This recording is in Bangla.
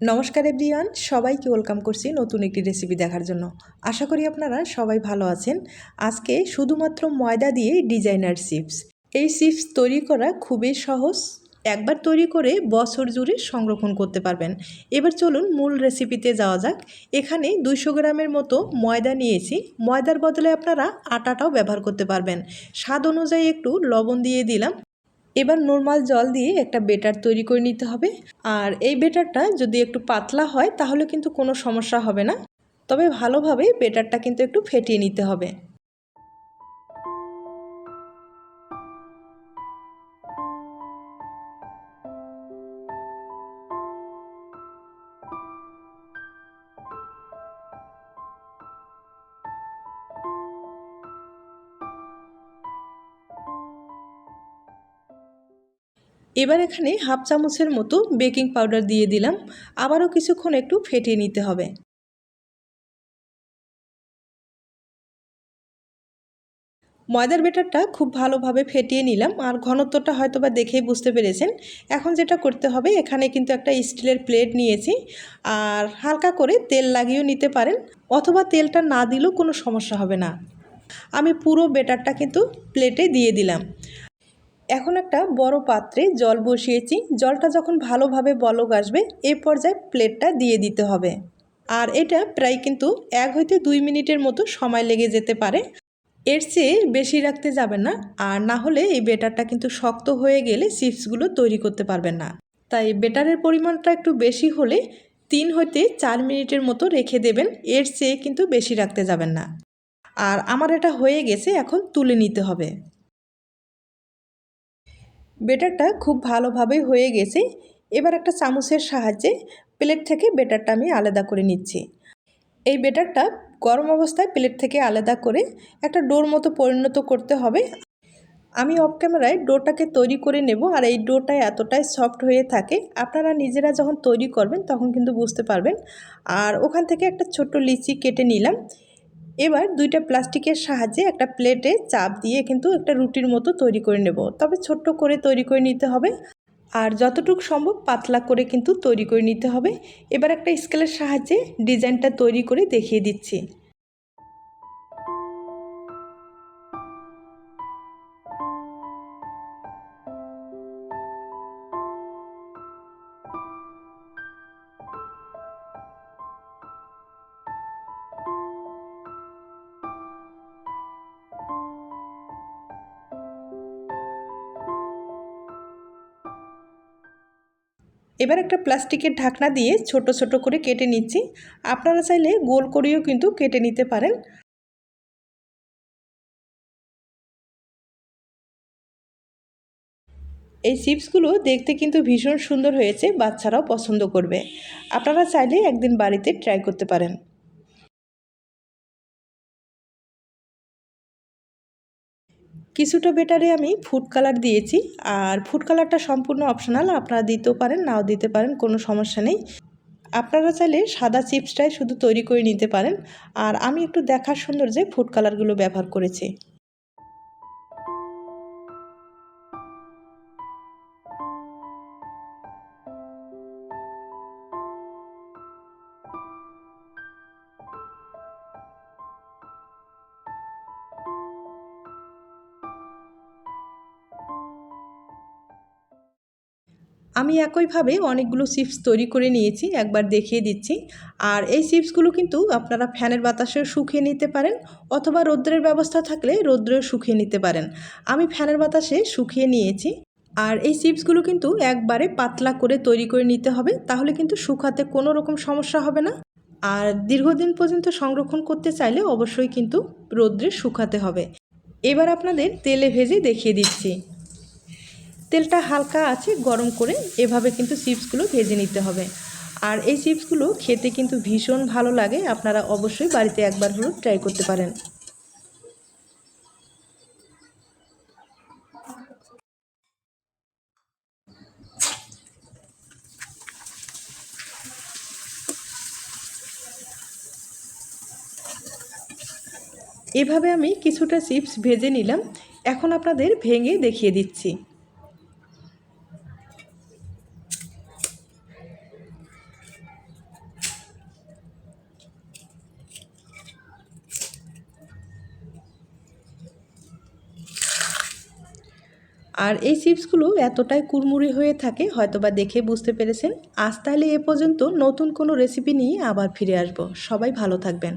নমস্কার এভরিওয়ান, সবাইকে ওয়েলকাম করছি নতুন একটি রেসিপি দেখার জন্য। আশা করি আপনারা সবাই ভালো আছেন। আজকে শুধুমাত্র ময়দা দিয়ে ডিজাইনার চিপস। এই চিপস তৈরি করা খুবই সহজ। একবার তৈরি করে বছর জুড়ে সংরক্ষণ করতে পারবেন। এবার চলুন মূল রেসিপিতে যাওয়া যাক। এখানে দুইশো গ্রামের মতো ময়দা নিয়েছি। ময়দার বদলে আপনারা আটাটাও ব্যবহার করতে পারবেন। স্বাদ অনুযায়ী একটু লবণ দিয়ে দিলাম। এবার নর্মাল জল দিয়ে একটা বেটার তৈরি করে নিতে হবে। আর এই বেটারটা যদি একটু পাতলা হয়, তাহলে কিন্তু কোনো সমস্যা হবে না। তবে ভালোভাবে বেটারটা কিন্তু একটু ফেটিয়ে নিতে হবে। এবার এখানে হাফ চামচের মতো বেকিং পাউডার দিয়ে দিলাম। আবারও কিছুক্ষণ একটু ফেটিয়ে নিতে হবে। ময়দার বেটারটা খুব ভালোভাবে ফেটিয়ে নিলাম। আর ঘনত্বটা হয়তো বা দেখেই বুঝতে পেরেছেন। এখন যেটা করতে হবে, এখানে কিন্তু একটা স্টিলের প্লেট নিয়েছি। আর হালকা করে তেল লাগিয়েও নিতে পারেন, অথবা তেলটা না দিলেও কোনো সমস্যা হবে না। আমি পুরো বেটারটা কিন্তু প্লেটে দিয়ে দিলাম। এখন একটা বড় পাত্রে জল বসিয়েছি। জলটা যখন ভালোভাবে বলক আসবে এই পর্যায়ে প্লেটটা দিয়ে দিতে হবে। আর এটা প্রায় কিন্তু এক হইতে দুই মিনিটের মতো সময় লেগে যেতে পারে। এর চেয়ে বেশি রাখতে যাবেন না। আর না হলে এই বেটারটা কিন্তু শক্ত হয়ে গেলে চিপসগুলো তৈরি করতে পারবেন না। তাই বেটারের পরিমাণটা একটু বেশি হলে তিন হইতে চার মিনিটের মতো রেখে দেবেন। এর চেয়ে কিন্তু বেশি রাখতে যাবেন না। আর আমার এটা হয়ে গেছে, এখন তুলে নিতে হবে। বেটারটা খুব ভালোভাবে হয়ে গেছে। এবার একটা চামচের সাহায্যে প্লেট থেকে বেটারটা আমি আলাদা করে নিচ্ছি। এই বেটারটা গরম অবস্থায় প্লেট থেকে আলাদা করে একটা ডোর মতো পরিণত করতে হবে। আমি অফ ক্যামেরায় ডোটাকে তৈরি করে নেব আর এই ডোটা এতটাই সফট হয়ে থাকে, আপনারা নিজেরা যখন তৈরি করবেন তখন কিন্তু বুঝতে পারবেন। আর ওখান থেকে একটা ছোট্ট লিচি কেটে নিলাম। এবার দুইটা প্লাস্টিকের সাহায্যে একটা প্লেটে চাপ দিয়ে কিন্তু একটা রুটির মতো তৈরি করে নেব। তবে ছোট্ট করে তৈরি করে নিতে হবে। আর যতটুকু সম্ভব পাতলা করে কিন্তু তৈরি করে নিতে হবে। এবার একটা স্কেলের সাহায্যে ডিজাইনটা তৈরি করে দেখিয়ে দিচ্ছি। এবার একটা প্লাস্টিকের ঢাকনা দিয়ে ছোট ছোট করে কেটে নিচ্ছি। আপনারা চাইলে গোল করেও কিন্তু কেটে নিতে পারেন। এই চিপসগুলো দেখতে কিন্তু ভীষণ সুন্দর হয়েছে, বাচ্চারাও পছন্দ করবে। আপনারা চাইলে একদিন বাড়িতে ট্রাই করতে পারেন। কিছুটা বেটারে আমি ফুড কালার দিয়েছি। আর ফুড কালারটা সম্পূর্ণ অপশনাল আপনারা দিতেও পারেন, নাও দিতে পারেন, কোনো সমস্যা নেই। আপনারা চাইলে সাদা চিপসটাই শুধু তৈরি করে নিতে পারেন। আর আমি একটু দেখার সুন্দর যে ফুড কালারগুলো ব্যবহার করেছি। আমি একইভাবে অনেকগুলো চিপস তৈরি করে নিয়েছি, একবার দেখিয়ে দিচ্ছি। আর এই চিপসগুলো কিন্তু আপনারা ফ্যানের বাতাসেও শুকিয়ে নিতে পারেন অথবা রৌদ্রের ব্যবস্থা থাকলে রৌদ্রেও শুকিয়ে নিতে পারেন। আমি ফ্যানের বাতাসে শুকিয়ে নিয়েছি। আর এই চিপসগুলো কিন্তু একবারে পাতলা করে তৈরি করে নিতে হবে, তাহলে কিন্তু শুকাতে কোনো রকম সমস্যা হবে না। আর দীর্ঘদিন পর্যন্ত সংরক্ষণ করতে চাইলে অবশ্যই কিন্তু রৌদ্রে শুকাতে হবে। এবার আপনাদের তেলে ভেজে দেখিয়ে দিচ্ছি। তেলটা হালকা আছে, গরম করে এভাবে কিন্তু চিপসগুলো ভেজে নিতে হবে। আর এই চিপসগুলো খেতে কিন্তু ভীষণ ভালো লাগে, আপনারা অবশ্যই বাড়িতে একবার হলেও ট্রাই করতে পারেন। এভাবে আমি কিছুটা চিপস ভেজে নিলাম, এখন আপনাদের ভেঙে দেখিয়ে দিচ্ছি। আর এই চিপসগুলো এতটাই কুরমুরি হয়ে থাকে, হয়তোবা দেখে বুঝতে পেরেছেন। আজ তাহলে এ পর্যন্ত নতুন কোনো রেসিপি নিয়ে আবার ফিরে আসব। সবাই ভালো থাকবেন।